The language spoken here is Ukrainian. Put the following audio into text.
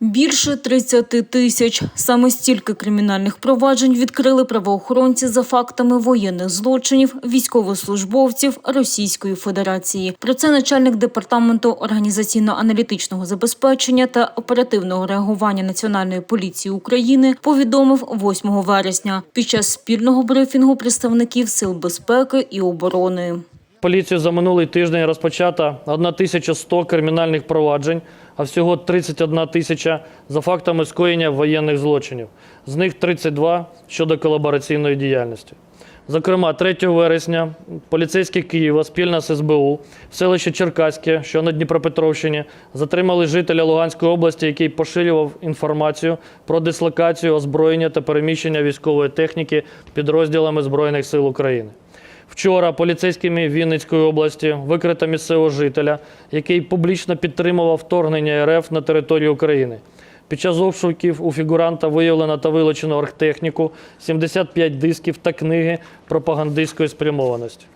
Більше 30 тисяч. Саме стільки кримінальних проваджень відкрили правоохоронці за фактами воєнних злочинів військовослужбовців Російської Федерації. Про це начальник департаменту організаційно-аналітичного забезпечення та оперативного реагування Національної поліції України повідомив 8 вересня під час спільного брифінгу представників сил безпеки і оборони. Поліцію за минулий тиждень розпочато 1100 кримінальних проваджень, а всього 31 тисяча за фактами скоєння воєнних злочинів. З них 32 щодо колабораційної діяльності. Зокрема, 3 вересня поліцейські Києва спільно з СБУ в селищі Черкаське, що на Дніпропетровщині, затримали жителя Луганської області, який поширював інформацію про дислокацію, озброєння та переміщення військової техніки підрозділами Збройних сил України. Вчора поліцейськими Вінницької області викрито місцевого жителя, який публічно підтримував вторгнення РФ на територію України. Під час обшуків у фігуранта виявлено та вилучено оргтехніку, 75 дисків та книги пропагандистської спрямованості.